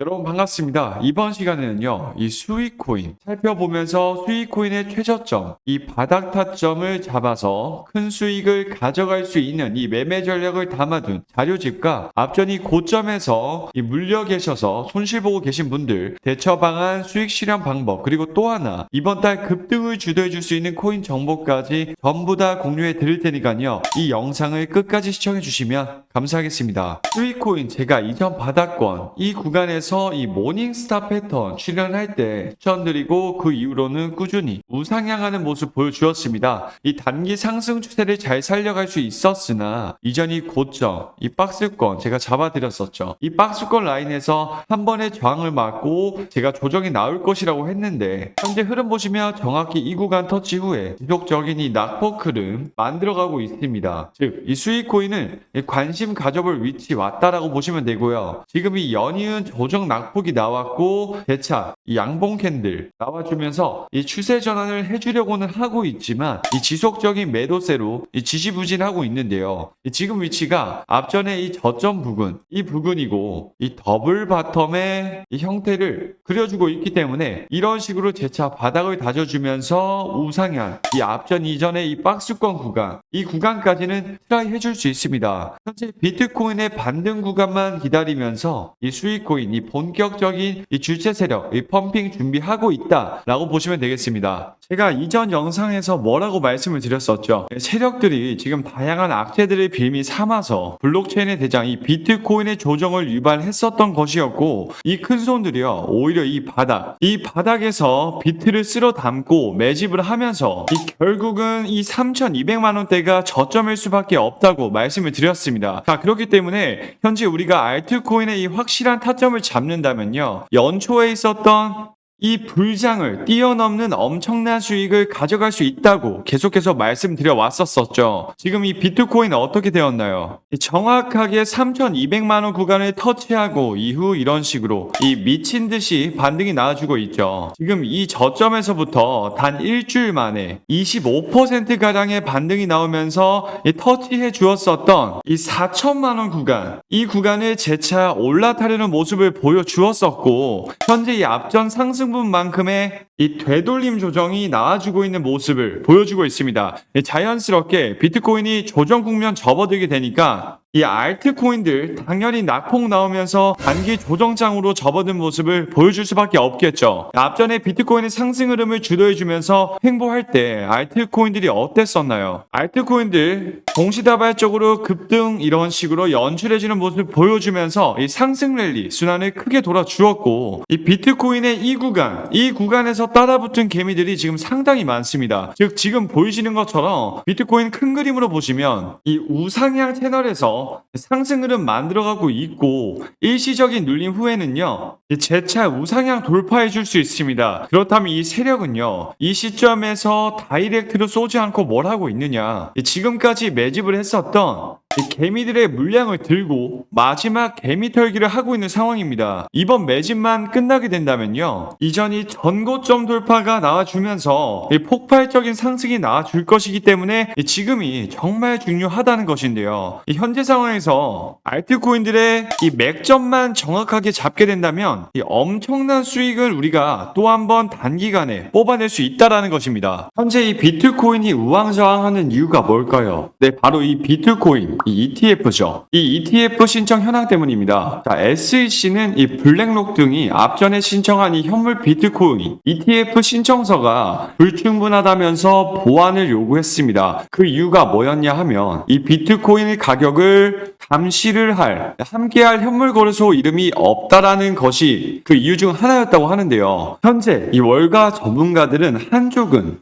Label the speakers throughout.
Speaker 1: 여러분 반갑습니다. 이번 시간에는요, 이 수익코인 살펴보면서 수익코인의 최저점, 이 바닥 타점을 잡아서 큰 수익을 가져갈 수 있는 이 매매 전략을 담아둔 자료집과 앞전이 고점에서 이 물려 계셔서 손실 보고 계신 분들 대처 방안, 수익 실현 방법 그리고 또 하나 이번 달 급등을 주도해 줄 수 있는 코인 정보까지 전부 다 공유해 드릴 테니까요. 이 영상을 끝까지 시청해 주시면 감사하겠습니다. 수익코인 제가 이전 바닥권 이 구간에서 이 모닝스타 패턴 출연할 때 추천드리고 그 이후로는 꾸준히 우상향하는 모습 보여주었습니다. 이 단기 상승 추세를 잘 살려갈 수 있었으나 이전 이 고점, 이 박스권 제가 잡아드렸었죠. 이 박스권 라인에서 한 번의 저항을 맞고 제가 조정이 나올 것이라고 했는데 현재 흐름 보시면 정확히 이 구간 터치 후에 지속적인 이 낙폭 흐름 만들어가고 있습니다. 즉, 이 수익 코인은 이 관심 가져볼 위치 왔다라고 보시면 되고요. 지금 이 연이은 조정 낙폭이 나왔고 대차 이 양봉 캔들 나와주면서 이 추세 전환을 해주려고는 하고 있지만 이 지속적인 매도세로 이 지지부진하고 있는데요. 이 지금 위치가 앞전에 이 저점 부근 이 부근이고 이 더블 바텀의 이 형태를 그려주고 있기 때문에 이런 식으로 재차 바닥을 다져주면서 우상향 이 앞전 이전의 이 박스권 구간 이 구간까지는 트라이 해줄 수 있습니다. 현재 비트코인의 반등 구간만 기다리면서 이 수익코인 이 본격적인 이 주체 세력 이 펌핑 준비하고 있다라고 보시면 되겠습니다. 제가 이전 영상에서 뭐라고 말씀을 드렸었죠. 세력들이 지금 다양한 악재들을 빌미 삼아서 블록체인의 대장 이 비트코인의 조정을 유발했었던 것이었고 이 큰 손들이요 오히려 이 바닥 이 바닥에서 비트를 쓸어 담고 매집을 하면서 이 결국은 이 3,200만 원대가 저점일 수밖에 없다고 말씀을 드렸습니다. 자 그렇기 때문에 현재 우리가 알트코인의 이 확실한 타점을 잡는다면요 연초에 있었던 번 이 불장을 뛰어넘는 엄청난 수익을 가져갈 수 있다고 계속해서 말씀드려 왔었었죠. 지금 이 비트코인 어떻게 되었나요? 이 정확하게 3,200만 원 구간을 터치하고 이후 이런 식으로 이 미친 듯이 반등이 나와주고 있죠. 지금 이 저점에서부터 단 일주일 만에 25% 가량의 반등이 나오면서 이 터치해 주었었던 이 4천만 원 구간 이 구간을 재차 올라타려는 모습을 보여주었었고 현재 이 앞전 상승 분만큼의 이 되돌림 조정이 나와주고 있는 모습을 보여주고 있습니다. 예, 자연스럽게 비트코인이 조정 국면 접어들게 되니까 이 알트코인들 당연히 낙폭 나오면서 단기 조정장으로 접어든 모습을 보여줄 수밖에 없겠죠. 앞전에 비트코인의 상승 흐름을 주도해주면서 횡보할 때 알트코인들이 어땠었나요? 알트코인들 동시다발적으로 급등 이런 식으로 연출해주는 모습을 보여주면서 이 상승 랠리 순환을 크게 돌아주었고 이 비트코인의 이 구간 이 구간에서 따라붙은 개미들이 지금 상당히 많습니다. 즉 지금 보이시는 것처럼 비트코인 큰 그림으로 보시면 이 우상향 채널에서 상승 흐름 만들어가고 있고 일시적인 눌림 후에는요 이 재차 우상향 돌파해 줄 수 있습니다. 그렇다면 이 세력은요 이 시점에서 다이렉트로 쏘지 않고 뭘 하고 있느냐 이 지금까지 매집을 했었던 이 개미들의 물량을 들고 마지막 개미 털기를 하고 있는 상황입니다. 이번 매집만 끝나게 된다면요. 이전이 전고점 돌파가 나와주면서 이 폭발적인 상승이 나와줄 것이기 때문에 이 지금이 정말 중요하다는 것인데요. 이 현재 상황에서 알트코인들의 이 맥점만 정확하게 잡게 된다면 이 엄청난 수익을 우리가 또 한 번 단기간에 뽑아낼 수 있다라는 것입니다. 현재 이 비트코인이 우왕좌왕하는 이유가 뭘까요? 네, 바로 이 비트코인, 이 ETF죠. 이 ETF 신청 현황 때문입니다. 자, SEC는 이 블랙록 등이 앞전에 신청한 이 현물 비트코인 ETF 신청서가 불충분하다면서 보완을 요구했습니다. 그 이유가 뭐였냐 하면 이 비트코인의 가격을 감시를 할, 함께할 현물 거래소 이름이 없다라는 것이 그 이유 중 하나였다고 하는데요. 현재 이 월가 전문가들은 한쪽은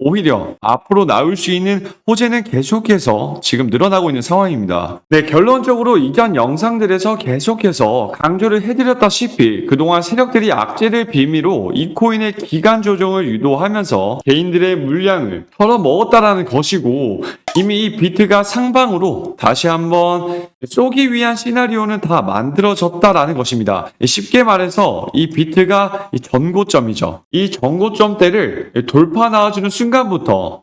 Speaker 1: 오히려 앞으로 나올 수 있는 호재는 계속해서 지금 늘어나고 있는 상황입니다. 네, 결론적으로 이전 영상들에서 계속해서 강조를 해드렸다시피 그동안 세력들이 악재를 빌미로 이 코인의 기간 조정을 유도하면서 개인들의 물량을 털어먹었다라는 것이고 이미 이 비트가 상방으로 다시 한번 쏘기 위한 시나리오는 다 만들어졌다라는 것입니다. 쉽게 말해서 이 비트가 이 전고점이죠. 이 전고점대를 돌파 나와주는 순간 부터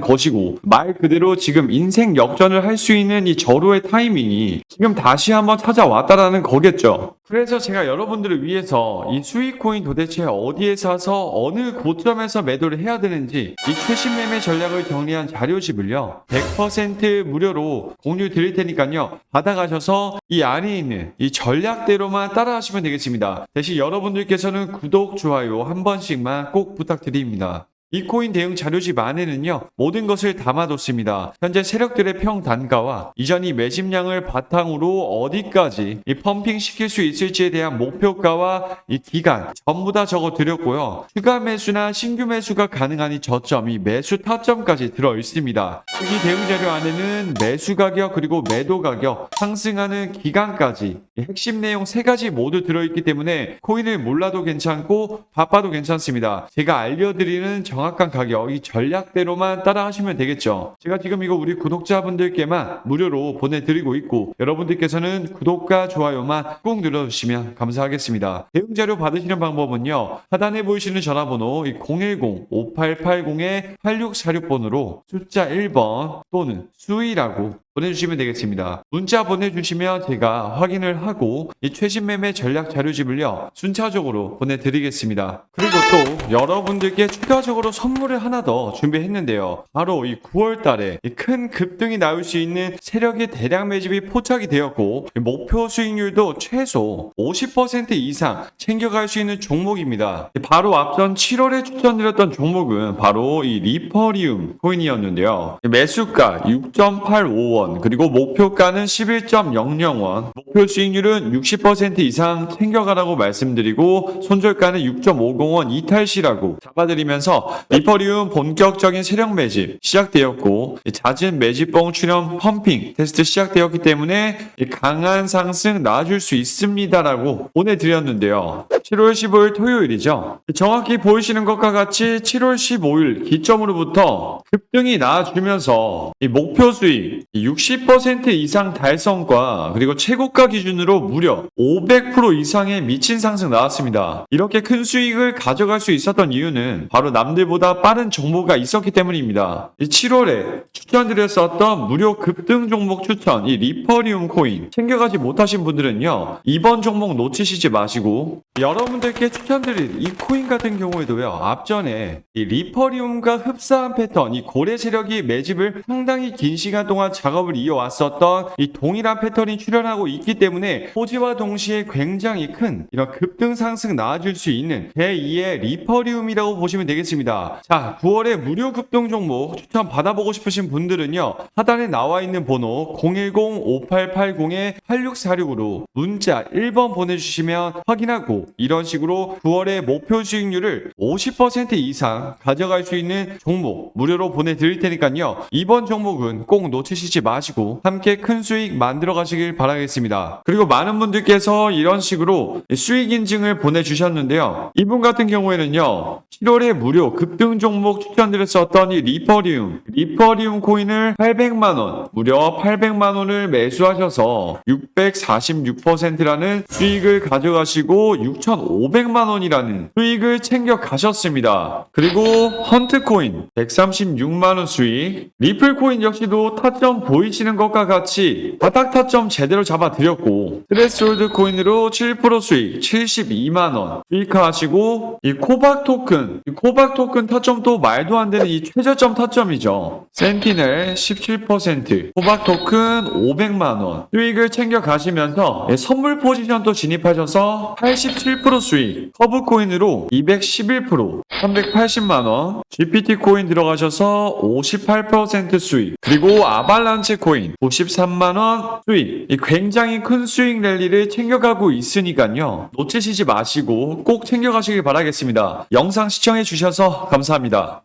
Speaker 1: 것이고 말 그대로 지금 인생 역전을 할 수 있는 이 절호의 타이밍이 지금 다시 한번 찾아왔다라는 거겠죠. 그래서 제가 여러분들을 위해서 이 수익코인 도대체 어디에 사서 어느 고점에서 매도를 해야 되는지 이 최신 매매 전략을 정리한 자료집을요 100% 무료로 공유 드릴 테니까요 받아가셔서 이 안에 있는 이 전략대로만 따라하시면 되겠습니다 대신 여러분들께서는 구독 좋아요 한 번씩만 꼭 부탁드립니다. 이 코인 대응 자료집 안에는요, 모든 것을 담아뒀습니다. 현재 세력들의 평 단가와 이전 이 매집량을 바탕으로 어디까지 이 펌핑 시킬 수 있을지에 대한 목표가와 이 기간 전부 다 적어 드렸고요. 추가 매수나 신규 매수가 가능한 이 저점, 이 매수 타점까지 들어 있습니다. 이 대응 자료 안에는 매수 가격 그리고 매도 가격, 상승하는 기간까지 이 핵심 내용 세 가지 모두 들어있기 때문에 코인을 몰라도 괜찮고 바빠도 괜찮습니다. 제가 알려드리는 정확한 가격, 이 전략대로만 따라 하시면 되겠죠. 제가 지금 이거 우리 구독자분들께만 무료로 보내드리고 있고 여러분들께서는 구독과 좋아요만 꾹 눌러주시면 감사하겠습니다. 대응 자료 받으시는 방법은요. 하단에 보이시는 전화번호 010-5880-8646번으로 숫자 1번 또는 수위라고 보내주시면 되겠습니다. 문자 보내주시면 제가 확인을 하고 이 최신 매매 전략 자료집을요 순차적으로 보내드리겠습니다. 그리고 또 여러분들께 추가적으로 선물을 하나 더 준비했는데요. 바로 이 9월달에 큰 급등이 나올 수 있는 세력의 대량 매집이 포착이 되었고 목표 수익률도 최소 50% 이상 챙겨갈 수 있는 종목입니다. 바로 앞선 7월에 추천드렸던 종목은 바로 이 리퍼리움 코인이었는데요. 매수가 6.85원 그리고 목표가는 11.00원 목표 수익률은 60% 이상 챙겨가라고 말씀드리고 손절가는 6.50원 이탈 시라고 잡아드리면서 리퍼리움 본격적인 세력 매집 시작되었고 잦은 매집봉 출현 펌핑 테스트 시작되었기 때문에 강한 상승 나와줄 수 있습니다라고 보내드렸는데요. 7월 15일 토요일이죠. 정확히 보이시는 것과 같이 7월 15일 기점으로부터 급등이 나와주면서 이 목표 수익 60% 이상 달성과 그리고 최고가 기준으로 무려 500% 이상의 미친 상승 나왔습니다. 이렇게 큰 수익을 가져갈 수 있었던 이유는 바로 남들보다 빠른 정보가 있었기 때문입니다. 7월에 추천드렸었던 무료 급등 종목 추천 이 리퍼리움 코인 챙겨가지 못하신 분들은요 이번 종목 놓치시지 마시고 여러분들께 추천드릴 이 코인 같은 경우에도요 앞전에 이 리퍼리움과 흡사한 패턴 이 고래 세력이 매집을 상당히 긴 시간 동안 작업 을 이어왔었던 이 동일한 패턴이 출현하고 있기 때문에 호지와 동시에 굉장히 큰 이런 급등 상승 나와줄 수 있는 제2의 리퍼리움이라고 보시면 되겠습니다. 자 9월에 무료 급등 종목 추천 받아보고 싶으신 분들은요 하단에 나와 있는 번호 010-5880-8646으로 문자 1번 보내주시면 확인하고 이런 식으로 9월에 목표 수익률을 50% 이상 가져갈 수 있는 종목 무료로 보내드릴 테니까요 이번 종목은 꼭 놓치시지 마 시고 함께 큰 수익 만들어 가시길 바라겠습니다. 그리고 많은 분들께서 이런 식으로 수익 인증을 보내주셨는데요. 이분 같은 경우에는요. 7월에 무료 급등 종목 추천드렸었던 이 리퍼리움, 리퍼리움 코인을 800만원, 무려 800만원을 매수하셔서 646%라는 수익을 가져가시고 6,500만원이라는 수익을 챙겨 가셨습니다. 그리고 헌트코인 136만원 수익, 리플코인 역시도 타점 보 이시는 것과 같이 바닥 타점 제대로 잡아드렸고 트레스홀드 코인으로 7% 수익 72만원. 수익화하시고 이 코박 토큰 이 코박 토큰 타점도 말도 안 되는 이 최저점 타점이죠. 센티넬 17% 코박 토큰 500만원. 수익을 챙겨 가시면서 예, 선물 포지션도 진입하셔서 87% 수익 커브 코인으로 211% 380만원. GPT 코인 들어가셔서 58% 수익. 그리고 아발란 체 코인 93만원 수익. 이 굉장히 큰 수익 랠리를 챙겨가고 있으니까요. 놓치시지 마시고 꼭 챙겨가시길 바라겠습니다. 영상 시청해 주셔서 감사합니다